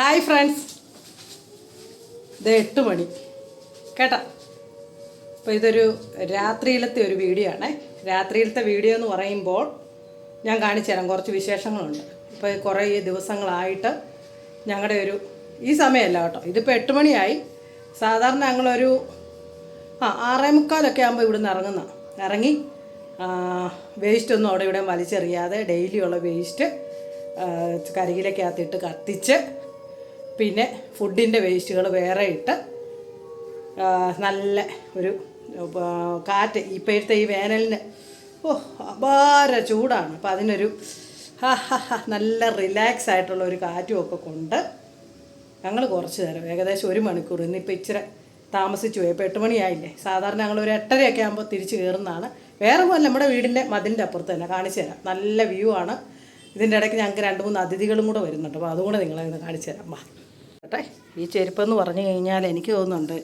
Hi friends ഇത് എട്ട് മണി. കേട്ടാ? അപ്പോൾ ഇതൊരു രാത്രിയിലത്തെ ഒരു വീഡിയോ ആണേ. രാത്രിയിലത്തെ വീഡിയോ എന്ന് പറയുമ്പോൾ ഞാൻ കാണിച്ചു തരാം. കുറച്ച് വിശേഷങ്ങളുണ്ട്. ഇപ്പോൾ കുറേ ദിവസങ്ങളായിട്ട് ഞങ്ങളുടെ ഒരു ഈ സമയമല്ല കേട്ടോ. ഇതിപ്പോൾ എട്ട് മണിയായി. സാധാരണ ഞങ്ങളൊരു ആ ആറേ മുക്കാലൊക്കെ ആകുമ്പോൾ ഇവിടുന്ന് ഇറങ്ങുന്ന. ഇറങ്ങി വേസ്റ്റ് ഒന്നും അവിടെ ഇവിടെ വലിച്ചെറിയാതെ ഡെയിലിയുള്ള വേസ്റ്റ് കരികിലേക്കകത്തിട്ട് കത്തിച്ച് പിന്നെ ഫുഡിന്റെ വേസ്റ്റുകൾ വേറെ ഇട്ട് നല്ല ഒരു കാറ്റ്. ഇപ്പോഴത്തെ ഈ വേനലിന് ഓ അപാര ചൂടാണ്. അപ്പം അതിനൊരു നല്ല റിലാക്സ് ആയിട്ടുള്ള ഒരു കാറ്റും ഒക്കെ കൊണ്ട് ഞങ്ങൾ കുറച്ച് നേരം ഏകദേശം ഒരു മണിക്കൂർ. ഇന്നിപ്പോൾ ഇച്ചിരി താമസിച്ചു പോയി. ഇപ്പോൾ എട്ട് മണിയായില്ലേ? സാധാരണ ഞങ്ങൾ ഒരു എട്ടരയൊക്കെ ആകുമ്പോൾ തിരിച്ച് കയറുന്നതാണ് വേറെ പോലെ നമ്മുടെ വീടിന്റെ മതിലിന്റെ അപ്പുറത്ത് തന്നെ കാണിച്ചു തരാം. നല്ല വ്യൂ ആണ്. ഇതിന്റെ ഇടയ്ക്ക് ഞങ്ങൾക്ക് രണ്ട് മൂന്ന് അതിഥികളും കൂടെ വരുന്നുണ്ട്. അപ്പോൾ അതുകൂടെ നിങ്ങളെ കാണിച്ചു തരാം. വാ. കേട്ടെ. ഈ ചെരുപ്പെന്ന് പറഞ്ഞു കഴിഞ്ഞാൽ എനിക്ക് തോന്നുന്നുണ്ട്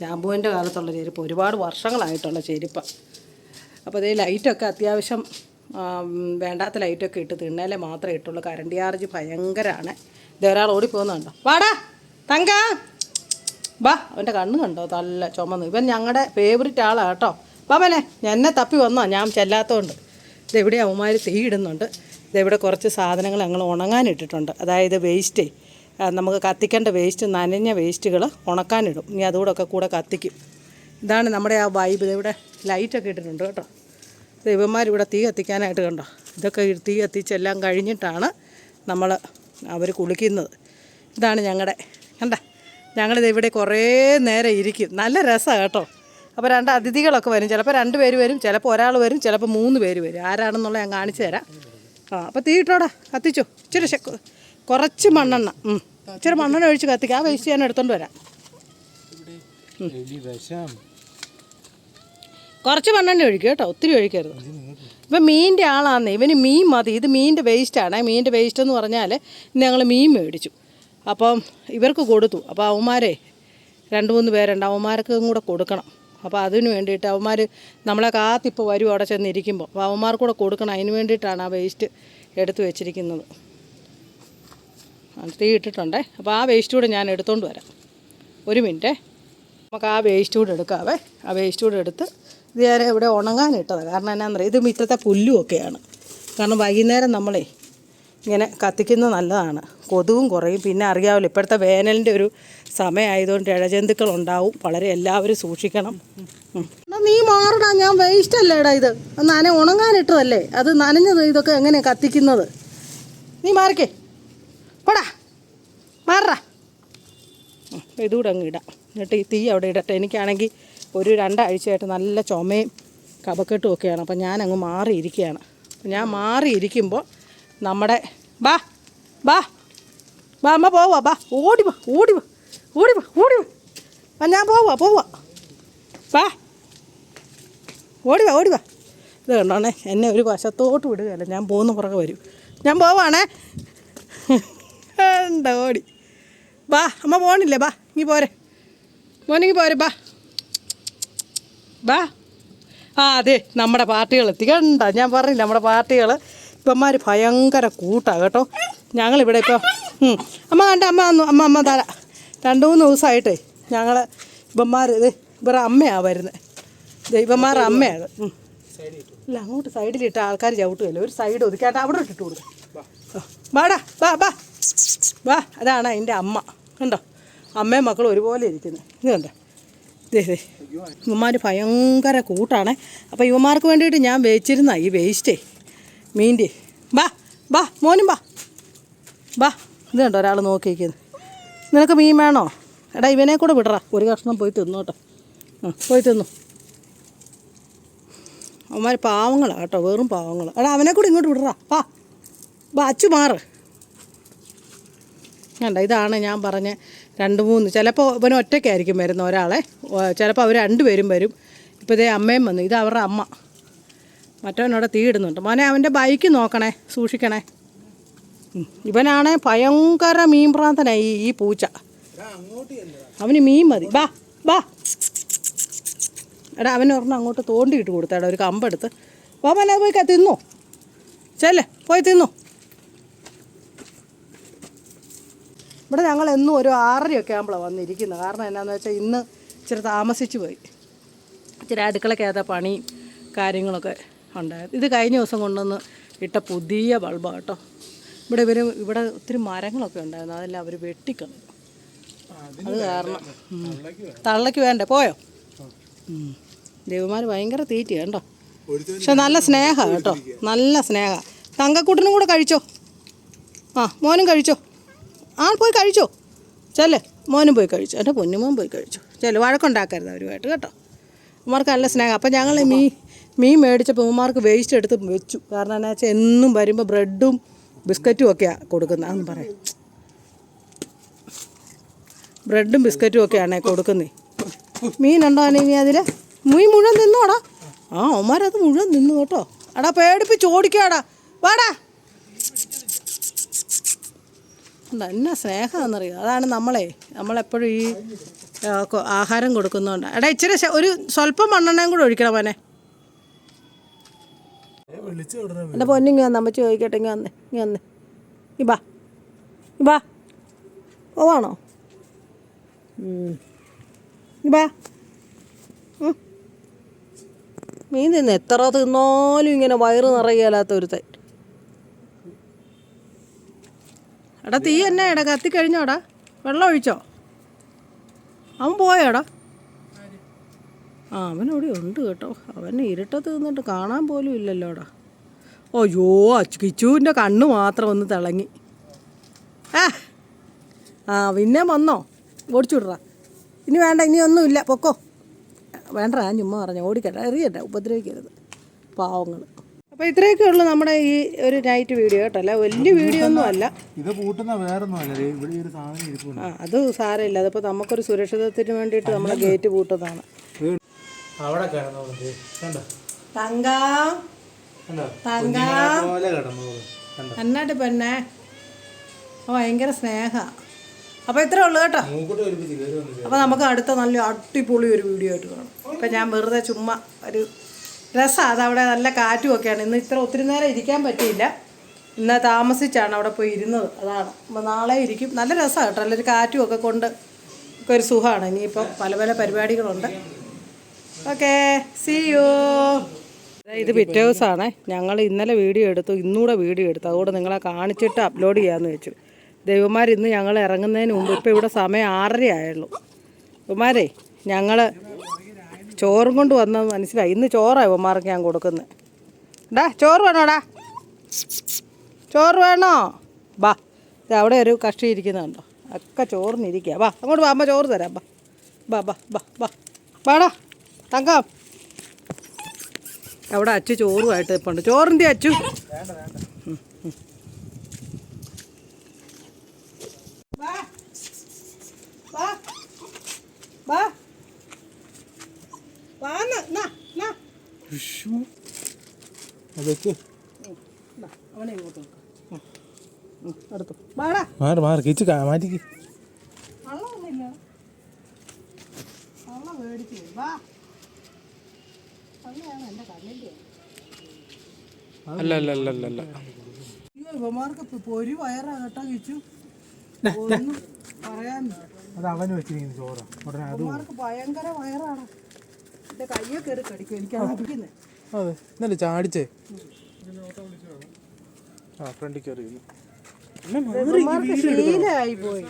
ജാമ്പുവിന്റെ കാലത്തുള്ള ചെരുപ്പ് ഒരുപാട് വർഷങ്ങളായിട്ടുള്ള ചെരുപ്പ്. അപ്പോൾ അതേ ലൈറ്റൊക്കെ അത്യാവശ്യം വേണ്ടാത്ത ലൈറ്റൊക്കെ ഇട്ട് തിണ്ണേലെ മാത്രമേ ഇട്ടുള്ളൂ. കറണ്ട് ചാർജ് ഭയങ്കരമാണ് ഇതൊരാൾ ഓടിപ്പോകുന്നുണ്ടോ? വാടാ തങ്ക! വാ അവന്റെ കണ്ണ് കണ്ടോ? നല്ല ചുമന്ന്. ഇവൻ ഞങ്ങളുടെ ഫേവറിറ്റ് ആളാണ് കേട്ടോ. ബാബനെ എന്നെ തപ്പി വന്നോ? ഞാൻ ചെല്ലാത്തതുകൊണ്ട് ഇതെവിടെ അവന്മാർ തീ ഇടുന്നുണ്ട് ഇതെവിടെ കുറച്ച് സാധനങ്ങൾ ഞങ്ങൾ ഉണങ്ങാനിട്ടിട്ടുണ്ട് അതായത് വേസ്റ്റേ നമുക്ക് കത്തിക്കേണ്ട വേസ്റ്റ് നനഞ്ഞ വേസ്റ്റുകൾ ഉണക്കാനിടും. ഇനി അതുകൂടെയൊക്കെ കൂടെ കത്തിക്കും. ഇതാണ് നമ്മുടെ ആ വൈബ് ഇവിടെ ലൈറ്റൊക്കെ ഇട്ടിട്ടുണ്ട് കേട്ടോ. ദൈവന്മാരിവിടെ തീ കത്തിക്കാനായിട്ട് കണ്ടോ? ഇതൊക്കെ തീ കത്തിച്ചെല്ലാം കഴിഞ്ഞിട്ടാണ് നമ്മൾ അവർ കുളിക്കുന്നത്. ഇതാണ് ഞങ്ങളുടെ കണ്ട? ഞങ്ങളിത് ഇവിടെ കുറേ നേരം ഇരിക്കും. നല്ല രസമാണ് കേട്ടോ. അപ്പോൾ രണ്ട് അതിഥികളൊക്കെ വരും. ചിലപ്പോൾ രണ്ട് പേര് വരും ചിലപ്പോൾ ഒരാൾ വരും ചിലപ്പോൾ മൂന്ന് പേര് വരും. ആരാണെന്നുള്ളത് ഞാൻ കാണിച്ചു തരാം. ആ അപ്പോൾ തീ ഇട്ടോടാ കത്തിച്ചോ. ഇച്ചിരി കുറച്ച് മണ്ണെണ്ണ. ഇച്ചിരി മണ്ണെണ്ണ ഒഴിച്ച് കത്തിക്കാം. ആ വേസ്റ്റ് ഞാൻ എടുത്തോണ്ട് വരാം. കുറച്ച് മണ്ണെണ്ണ ഒഴിക്കുക കേട്ടോ. ഒത്തിരി ഒഴിക്കരുത്. ഇപ്പം മീനിന്റെ ആളാന്ന്. ഇവന് മീൻ മതി. ഇത് മീനിന്റെ വേസ്റ്റാണ് മീനിന്റെ വേസ്റ്റ് എന്ന് പറഞ്ഞാൽ ഞങ്ങൾ മീൻ മേടിച്ചു. അപ്പം ഇവർക്ക് കൊടുത്തു. അപ്പോൾ അവന്മാരെ രണ്ട് മൂന്ന് പേരുണ്ട്. അവന്മാർക്കും കൂടെ കൊടുക്കണം. അപ്പോൾ അതിന് വേണ്ടിയിട്ട് അവന്മാർ നമ്മളെ കാത്തിപ്പോൾ വരും അവിടെ ചെന്നിരിക്കുമ്പോൾ അപ്പോൾ അവന്മാർക്ക് കൂടെ കൊടുക്കണം. അതിന് വേണ്ടിയിട്ടാണ് ആ വേസ്റ്റ് എടുത്തു വെച്ചിരിക്കുന്നത്. തീ ഇട്ടിട്ടുണ്ടേ. അപ്പോൾ ആ വേസ്റ്റ് കൂടെ ഞാൻ എടുത്തുകൊണ്ട് വരാം. ഒരു മിനിറ്റേ. നമുക്ക് ആ വേസ്റ്റ് കൂടെ എടുക്കാവേ. ആ വേസ്റ്റ് കൂടെ എടുത്ത് ഇത് ഞാൻ ഇവിടെ ഉണങ്ങാനിട്ടത് കാരണം എന്നാന്ന് പറയുക ഇത് പുല്ലും ഒക്കെയാണ് കാരണം വൈകുന്നേരം നമ്മളേ ഇങ്ങനെ കത്തിക്കുന്നത് നല്ലതാണ്. കൊതുകും കുറയും. പിന്നെ അറിയാമല്ലോ ഇപ്പോഴത്തെ വേനലിന്റെ ഒരു സമയമായതുകൊണ്ട് ഇഴജന്തുക്കൾ ഉണ്ടാവും വളരെ എല്ലാവരും സൂക്ഷിക്കണം. നീ മാറടാ. ഞാൻ വേസ്റ്റ് അല്ലേടാ ഇത്. നന ഉണങ്ങാനിട്ടതല്ലേ അത് നനഞ്ഞത് ഇതൊക്കെ എങ്ങനെയാണ് കത്തിക്കുന്നത്? നീ മാറിക്കേ. പോടാ. മാറാ ഇതുകൂടെ അങ്ങ് ഇടാം. എന്നിട്ട് ഈ തീ അവിടെ ഇടട്ടെ. എനിക്കാണെങ്കിൽ ഒരു രണ്ടാഴ്ചയായിട്ട് നല്ല ചുമയും കപക്കെട്ടും ഒക്കെയാണ്. അപ്പം ഞാനങ്ങ് മാറിയിരിക്കുകയാണ്. അപ്പം ഞാൻ മാറിയിരിക്കുമ്പോൾ നമ്മുടെ ബാ ബാ ബാ അമ്മ പോവാ ബാ. ഓടി വാ ഓടി വാ ഓടി വാ ഓടി വാ. ഞാൻ പോവാ പോവാ ബാ. ഓടി വാ ഓടി വാ. ഇത് കണ്ടോണേ എന്നെ ഒരു വശത്തോട്ട് വിടുകയല്ല. ഞാൻ പോകുന്ന പുറകെ വരും. ഞാൻ പോവാണേ എന്താ ഓടി? ബാ അമ്മ പോണില്ലേ? ബാ ഇങ്ങി പോരെ. മോനിങ്ങി പോരെ ബാ. ബാ. ആ അതെ നമ്മുടെ പാർട്ടികൾ എത്തി. കണ്ട? ഞാൻ പറഞ്ഞില്ല നമ്മുടെ പാർട്ടികൾ ഇപ്പന്മാർ ഭയങ്കര കൂട്ടാണ് കേട്ടോ. ഞങ്ങളിവിടെ ഇപ്പോൾ അമ്മ കണ്ട അമ്മ വന്നു. അമ്മ അമ്മ തരാം രണ്ട് മൂന്ന് ദിവസമായിട്ടേ ഞങ്ങൾ ഇവന്മാർ ഇത് ഇവരുടെ അമ്മയാണ് വരുന്നത് ദൈവന്മാരുടെ അമ്മയാണ്. ഇല്ല അങ്ങോട്ട് സൈഡിലിട്ട് ആൾക്കാർ ചവിട്ടുമല്ലോ ഒരു സൈഡ് ഒതുക്കാണ്ട് അവിടെ ഇട്ടിട്ട് കൊടുക്കും. വാടാ വാ വാ. വാ അതാണ് അതിന്റെ അമ്മ. കണ്ടോ? അമ്മയും മക്കളും ഒരുപോലെ ഇരിക്കുന്നത് ഇത് കണ്ടോ? ദേ ഇവന്മാർ ഭയങ്കര കൂട്ടാണ്. അപ്പോൾ ഇവന്മാർക്ക് വേണ്ടിയിട്ട് ഞാൻ വെച്ചിരുന്ന ഈ വേസ്റ്റേ മീന്റെ. വാ വാ മോനും വാ. വാ ഇത് കണ്ടോ ഒരാൾ നോക്കിയിരിക്കുന്നത് നിനക്ക് മീൻ വേണോ? എടാ ഇവനെ കൂടെ വിടറ. ഒരു കഷ്ണം പോയി തിന്നു കേട്ടോ. ആ പോയി തിന്നു. അവന്മാർ പാവങ്ങളാണ് കേട്ടോ വെറും പാവങ്ങൾ എടാ അവനെ കൂടെ ഇങ്ങോട്ട് വിടറാ. വാ വാ അച്ചു മാറ്. കണ്ട ഇതാണ് ഞാൻ പറഞ്ഞ രണ്ട് മൂന്ന്. ചിലപ്പോൾ ഇവൻ ഒറ്റയ്ക്കായിരിക്കും വരുന്ന ഒരാളെ. ചിലപ്പോൾ അവർ രണ്ടുപേരും വരും. ഇപ്പോൾ ഇതേ അമ്മയും വന്നു. ഇത് അവരുടെ അമ്മ. മറ്റവനോടെ തീ ഇടുന്നുണ്ട് മോനെ അവന്റെ ബൈക്ക് നോക്കണേ സൂക്ഷിക്കണേ. ഇവനാണ് ഭയങ്കര മീൻ പ്രാന്തനായി ഈ പൂച്ച. അവന് മീൻ മതി. ബാ ബാ. എടാ അവനെ ഒരെണ്ണം അങ്ങോട്ട് തോണ്ടിയിട്ട് കൊടുത്തേടാ ഒരു കമ്പെടുത്ത്. പോവാനെ പോയി ക- തിന്നു. ചെല്ലേ പോയി തിന്നു. ഇവിടെ ഞങ്ങൾ എന്നും ഒരു ആറരയൊക്കെ ആകുമ്പോഴാണ് വന്നിരിക്കുന്നത്. കാരണം എന്നാന്ന് വെച്ചാൽ ഇന്ന് ഇച്ചിരി താമസിച്ചു പോയി. ഇച്ചിരി അടുക്കളക്കകത്ത പണി കാര്യങ്ങളൊക്കെ ഉണ്ടായത്. ഇത് കഴിഞ്ഞ ദിവസം കൊണ്ടുവന്ന് ഇട്ട പുതിയ ബൾബാണ് കേട്ടോ. ഇവിടെ ഇവർ ഇവിടെ ഒത്തിരി മരങ്ങളൊക്കെ ഉണ്ടായിരുന്നു. അതെല്ലാം അവർ വെട്ടിക്കളഞ്ഞു. അത് കാരണം. തള്ളയ്ക്ക് വേണ്ടേ? പോയോ? ദേവിമാർ ഭയങ്കര തീറ്റ കേട്ടോ. പക്ഷെ നല്ല സ്നേഹമാണ് കേട്ടോ. നല്ല സ്നേഹ. തങ്കക്കൂട്ടിനും കൂടെ കഴിച്ചോ? ആ മോനും കഴിച്ചോ? ആ പോയി കഴിച്ചോ. ചെല്ല്. മോനും പോയി കഴിച്ചു. എന്റെ പൊന്നുമോൻ പോയി കഴിച്ചു. ചെല്ലു വഴക്കുണ്ടാക്കരുത് അവരുമായിട്ട് കേട്ടോ. ഉമ്മാർക്ക് നല്ല സ്നേഹം. അപ്പം ഞങ്ങൾ മീ മീൻ മേടിച്ചപ്പോൾ ഉമ്മാർക്ക് വേസ്റ്റ് എടുത്ത് വെച്ചു. കാരണം എന്നാ വെച്ചാൽ എന്നും വരുമ്പോൾ ബ്രെഡും ബിസ്ക്കറ്റും ഒക്കെയാണ് കൊടുക്കുന്നത് അതൊന്നും പറയാം. ബ്രെഡും ബിസ്ക്കറ്റും ഒക്കെയാണ് കൊടുക്കുന്നത് മീനുണ്ടോ നീ അതിൽ മീൻ മുഴുവൻ നിന്നോടാ ആ ഉമ്മാരത് മുഴുവൻ നിന്നു കേട്ടോ. അടാ പേടിപ്പിച്ച് ഓടിക്കാടാ. വാടാ ഉണ്ട് എന്നാ സ്നേഹമാണെന്നറിയോ? അതാണ് നമ്മളെ നമ്മളെപ്പോഴും ഈ ആഹാരം കൊടുക്കുന്നതുകൊണ്ട് എടാ ഇച്ചിരി ഒരു സ്വല്പം മണ്ണെണ്ണയും കൂടെ ഒഴിക്കണം വിടണ എന്റെ പൊന്നിങ്ങി വന്ന് അമ്മച്ചി ചോദിക്കട്ടെ ഇങ്ങനെ വന്ന് ഇങ്ങനെ വന്ന്. ഇബാ ഇബാ ഓവാണോ ഇബാ. മീൻ തിന്ന് എത്ര തിന്നാലും ഇങ്ങനെ വയറ് നിറയലാത്ത ഒരുത്തൻ. എടാ തീ എന്നെ എടാ കത്തിക്കഴിഞ്ഞോടാ വെള്ളം ഒഴിച്ചോ? അവൻ പോയോടാ. ആ അവനവിടെ ഉണ്ട് കേട്ടോ. അവൻ ഇരുട്ടത്ത് നിന്നിട്ട് കാണാൻ പോലും ഇല്ലല്ലോടാ. അയ്യോ കിച്ചുവിന്റെ കണ്ണ് മാത്രം ഒന്ന് തിളങ്ങി. ആ ആ പിന്നെ വന്നോ? ഓടിച്ചു വിടറാ. ഇനി വേണ്ട ഇനി ഒന്നുമില്ല. പൊക്കോ. വേണ്ട ഞാൻ ചുമ്മാ പറഞ്ഞു ഓടിക്കട്ടെ. എറിയട്ടെ ഉപദ്രവിക്കരുത്. പാവങ്ങൾ അപ്പോൾ ഇത്രയൊക്കെ ഉള്ളൂ നമ്മുടെ ഈ ഒരു നൈറ്റ് വീഡിയോ കേട്ടോ. അല്ല വലിയ വീഡിയോ ഒന്നും അല്ല. ഇത് കൂട്ടുന്ന വേറൊന്നും ഇവിടെ ഒരു സാധനം ആ അത് സാരമില്ല. അതിപ്പോൾ നമുക്കൊരു സുരക്ഷിതത്തിന് വേണ്ടിയിട്ട് നമ്മൾ ഗേറ്റ് പൂട്ടുന്നതാണ്. വീട് അവിടെ കിടന്നോളൂ കണ്ടോ? തങ്കം. കണ്ടോ? തങ്കം. പോലെ കിടന്നോളൂ. കണ്ടോ? എന്നാട്ട് പെണ്ണേ. ഭയങ്കര സ്നേഹ. അപ്പോൾ ഇത്രേ ഉള്ളൂ കേട്ടോ. അപ്പോൾ നമുക്ക് അടുത്ത നല്ല അടിപൊളി ഒരു വീഡിയോ ആയിട്ട് കാണാം. അപ്പൊ ഞാൻ വെറുതെ ചുമ്മാ ഒരു രസമാണ് അതവിടെ നല്ല കാറ്റുമൊക്കെയാണ്. ഇന്ന് ഇത്ര ഒത്തിരി നേരം ഇരിക്കാൻ പറ്റിയില്ല. ഇന്ന് താമസിച്ചാണ് അവിടെ പോയി ഇരുന്നത്. അതാണ്. അപ്പോൾ നാളെ ഇരിക്കും. നല്ല രസമാണ് കേട്ടോ. നല്ലൊരു കാറ്റുമൊക്കെ കൊണ്ട് ഒക്കെ ഒരു സുഖമാണ്. ഇനിയിപ്പം പല പല പരിപാടികളുണ്ട്. ഓക്കെ സി യു ഇത് പിറ്റേ ദിവസമാണ്. ഞങ്ങൾ ഇന്നലെ വീഡിയോ എടുത്തു. ഇന്നൂടെ വീഡിയോ എടുത്തു. അതുകൂടെ നിങ്ങളെ കാണിച്ചിട്ട് അപ്ലോഡ് ചെയ്യാമെന്ന് വെച്ചു. ദൈവമാർ ഇന്ന് ഞങ്ങൾ ഇറങ്ങുന്നതിന് മുമ്പ് ഇപ്പോൾ ഇവിടെ സമയം ആറര ആയുള്ളൂ ഉമാരേ ഞങ്ങൾ ചോറും കൊണ്ട് വന്നത് മനസ്സിലായി. ഇന്ന് ചോറാണ് ഇവന്മാർക്ക് ഞാൻ കൊടുക്കുന്നത്. ഡാ ചോറ് വേണോടാ? ചോറ് വേണോ? ബാ ഇത് അവിടെ ഒരു കഷ്ടി ഇരിക്കുന്നുണ്ടോ. ഒക്കെ ചോറിനിരിക്കുക ബാ അങ്ങോട്ട് വാ അമ്മ ചോറ് തരാം. ബാ ബാ ബാ ബാ ബാ. വേണോ തങ്കം. അവിടെ അച്ചു ചോറുമായിട്ട് ഇപ്പോൾ ഉണ്ട് ചോറിന്റെ അച്ചു ഉം, ഉം. വാ. വാ. വാ. വാന്ന്. നാ, നാ. വാടാ മാറി മാറി കിച്ച് മാറ്റിക്ക്. അല്ല അല്ല അല്ല അല്ല അല്ല. അയ്യോ ഇവന്മാർക്ക് ഇപ്പൊ പൊരി വയറാ കേട്ടോ കിച്ചു ഒന്നും പറയാൻ അത് അവന് വെച്ചിരിക്കുന്ന ചോറ. ഉടനെ അത് ഇവന്മാർക്ക് ഭയങ്കര വയറാണ്. എന്റെ കയ്യെ കയറി കടിക്കും. എനിക്ക് അടിക്കുന്നത് അതെ. എന്നല്ലേ ചാടിച്ചേ? ആ ഫ്രണ്ടിൽ കയറിയിരുന്നു ശീലമായി പോയി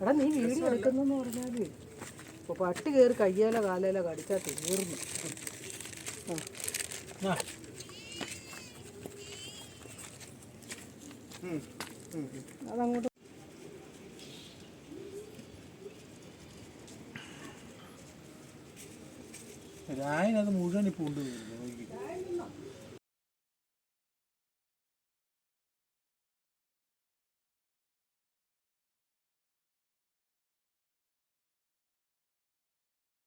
എടാ നീ വീഡിയോ എടുക്കുന്നെന്ന് പറഞ്ഞാൽ ഇപ്പൊ പട്ടി കയറി കയ്യാല കാലേല കടിച്ചാ തീർന്നു. ആ. അതങ്ങോട്ട്. രായനത് മുഴുവൻ ഇപ്പൊ കൊണ്ടുപോയി.